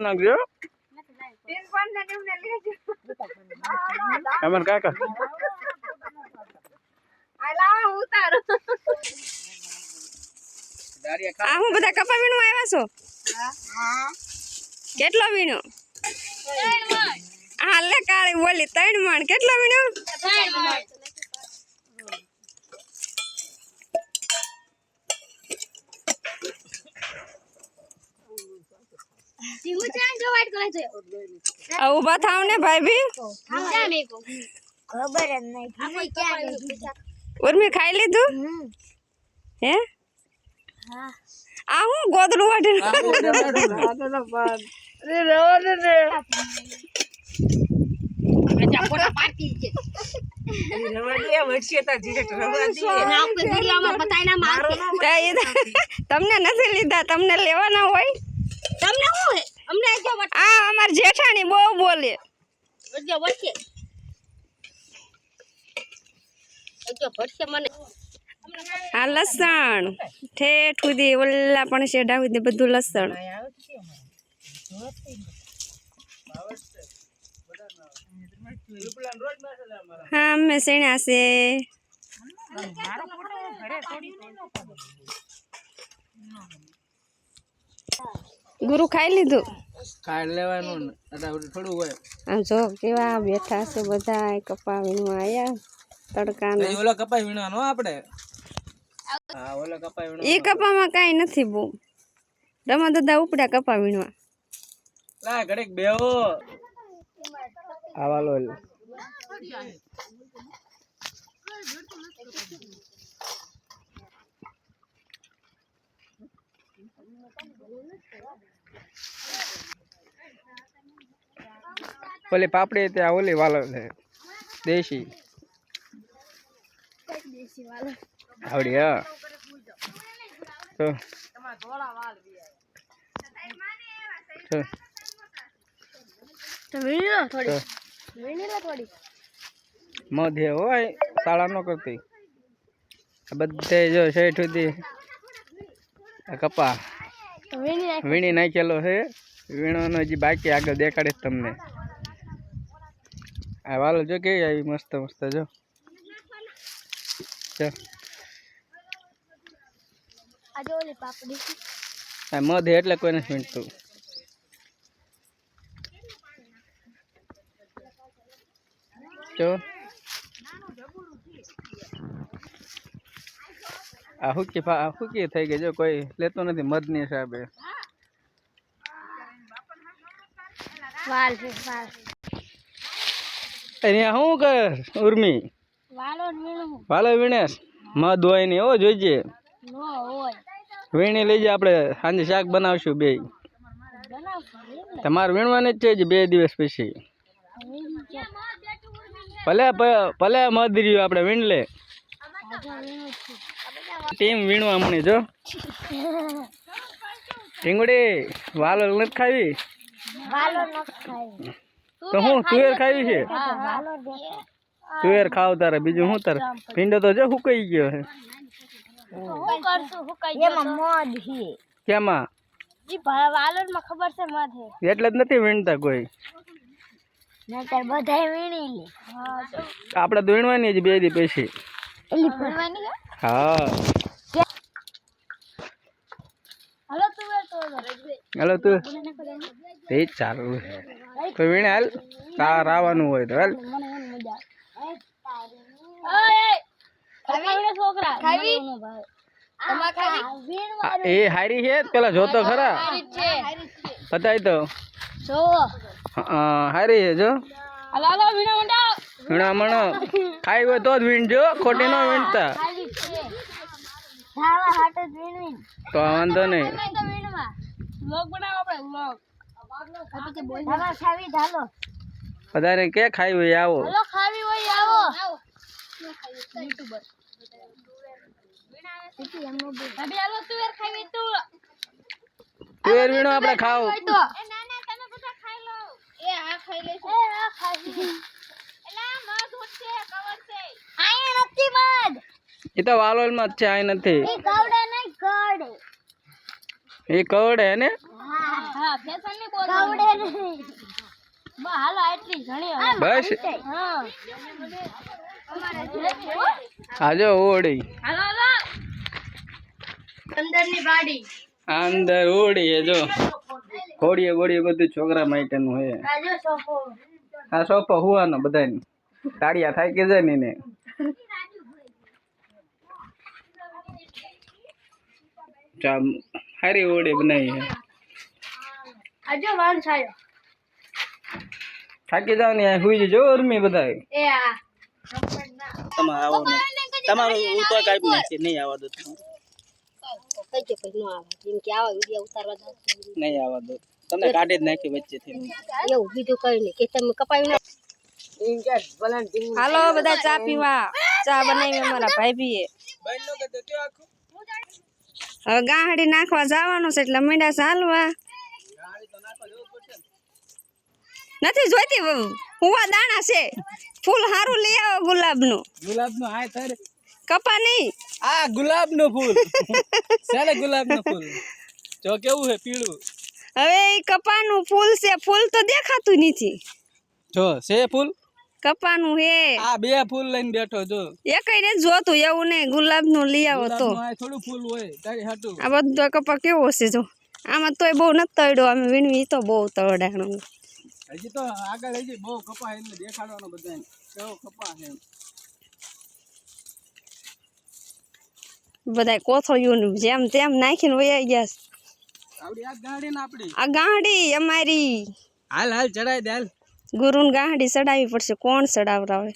નાખજો કાકા આ હું બધા કપા વીણવા આવ્યા છો? કેટલો વીણો? હાલે કાળી બોલી ત્રણ માણ. કેટલો વીણો? આ ઊભા થાવ ને ભાઈ ભી ખબર જ નહીં. ઉર્મી ખાઈ લીધું? હે? આ હું ગોદડું વાટી તમને નથી લીધા તમને લેવાના હોય? તમને શું અમને જો આ અમાર જેઠાણી બહુ બોલે. જો વચ્ચે જો ભરશે મને આ લસણ. ઠેઠ સુધી ઓલા પણ શેઢા સુધી બધું લસણ. હા અમે શેણ્યા છે. ગુરુ ખાઈ લીધું? ખાઈ લેવાનું અત્યારે થોડું હોય. આમ જો કેવા બેઠા છે બધા કપા વીણવા આયા તડકાના. ઓલો કપા વીણવાનો આપણે? હા ઓલો કપા વીણવાનો. એ કપામાં કાંઈ નથી બહુ. રમા દાદા ઉપડ્યા કપા વીણવા. લા ઘડીક બેહો. આવા ઓલી પાપડી ત્યાં ઓલી વાલો છે દેશી. આવડી હા. તો. મધ્ય હોય શાળા ન કરતી. આ બધે જો શેઠ સુધી આ કપા. વીણી નાખ વીણી નાખેલો છે. વીણોનો હજી બાકી આગળ દેખાડીશ તમને. આ વાલો જો કેવી આવી મસ્ત મસ્ત જો. મધ એટલે કોઈ નથી વીણતું. જો. આ હુકી ફા હુકી થઈ ગઈ. જો કોઈ લેતો નથી વાલ છે વાલ. અહીંયા શું કર ઉર્મી? વાલો વીણું. વાલો વીણેશ? મધ હોય ને એવો જોઈજે નો હોય. વીણી લઈ જાય આપણે સાંજે શાક બનાવશું બે. તમારે વીણવાની જ છે બે દિવસ પછી. ભલે ભલે મધ રહ્યું આપણે વીણ લે. વીણું ટીમ વીણવા મણી જો. ઢીંગડી વાલો નથી ખાવી? તો હું તુવેર ખાવી છે? તુવેર ખાવ તારે બીજું શું તારે? ભીંડો તો જો હુકાઈ ગયો છે. હું કેમાં? ઈ વાલો માં ખબર છે મધ છે. એટલે જ નથી વીણતા કોઈ. નતર બધાય વીણી લે. આપણે તો જ બે દી પછી. હા. હાલો તું વે તો હાલો તું. એ ચાલુ તો વીણે હાલ તાર આવવાનું હોય તો હાલ. એ હારી છે? પેલા જોતો ખરા? છે. બતાય તો. હારી છે જો. હાલો હાલો વીણા મણો. ખાઈ હોય તો જ વીણજો. ખોટી ન વીણતા. છે હાટે જ વીણવી તો વાંધો નહીં. તમે તો વીણવા. વ્લોગ બનાવો આપણે વ્લોગ ખાવી ધાલો બધાને કે ખાઈ હોય આવો. હાલો ખાવી હોય આવો. યુટ્યુબર. હાલો તુવેર ખાવી તું. તુવેર વીણો આપણે ખાવ હોય તો એ ના ના તમે બધા ખાઈ લો. એ તો વાલોલ વાલોલમાં જ છે આ નથી. એ નહીં કવડે હે ને? હા. ફેશનની બોલ. કવડે નહીં. બા હાલો એટલી ઘણી બસ. હા. આજો ઓડી હાલો હાલો અંદરની બાડી અંદર ઓડી હે જો. ઘોડીએ ઘોડીએ બધું છોકરા માટેનું હે. આ સોફો. હુવાનો બધાની તાળિયા થાય કે જાય ને ચા હારી ઓડી બનાવી હે આજો વાન છાયો થાકી જાવ ને આ હુઈ જજો ઉર્મી બધા એ આ. તમારે આવો તમારું હું તો કાઈ નાખી નહીં આવવા દો કઈ કે નો આવે જેમ કે આવા વિડિયો ઉતારવા જાવ. નહીં આવવા દો તમને કાઢી જ નાખી વચ્ચેથી. એવું બીજું કઈ નહીં કે તમે કપાવી ના હાલો બધા ચા પીવા. ચા બનાવી અમારા ભાઈ હવે ગાંહડી નાખવા જવાનું છે એટલે મીંડા ચાલવા. નથી જોઈતી હુવા દાણા છે. ફૂલ સારું લઈ આવો ગુલાબનું. ગુલાબનું હાય તારે કપા નહીં. આ ગુલાબનું ફૂલ. ચાલે ગુલાબનું ફૂલ. જો કેવું છે પીળું. હવે કપાનું ફૂલ છે. ફૂલ તો દેખાતું નથી. જો છે ફૂલ? કપાનું હે. આ બે ફૂલ લઈને બેઠો જો. એકઈ ને જોતું એવું નહીં. ગુલાબનું લઈ આવો તો. થોડું ફૂલ હોય તારી હાટું. આ બધો કપા કેવો છે જો. આમાં તોય બહુ ન તળ્યો અમે વીણવી તો બહુ તળાણું. હજી તો આગળ હજી બહુ કપા એને દેખાડવાનો બધાને. કેવો કપા છે. બધા કોથળિયું જેમ તેમ નાખીને વયા ગયા છે. આવડી આ ગાડી ને આપડી. આ ગાડી અમારી. હાલ હાલ ચડાય દે હાલ. ગુરુન ગાંડી ચડાવવી પડશે. કોણ ચડાવરાવે?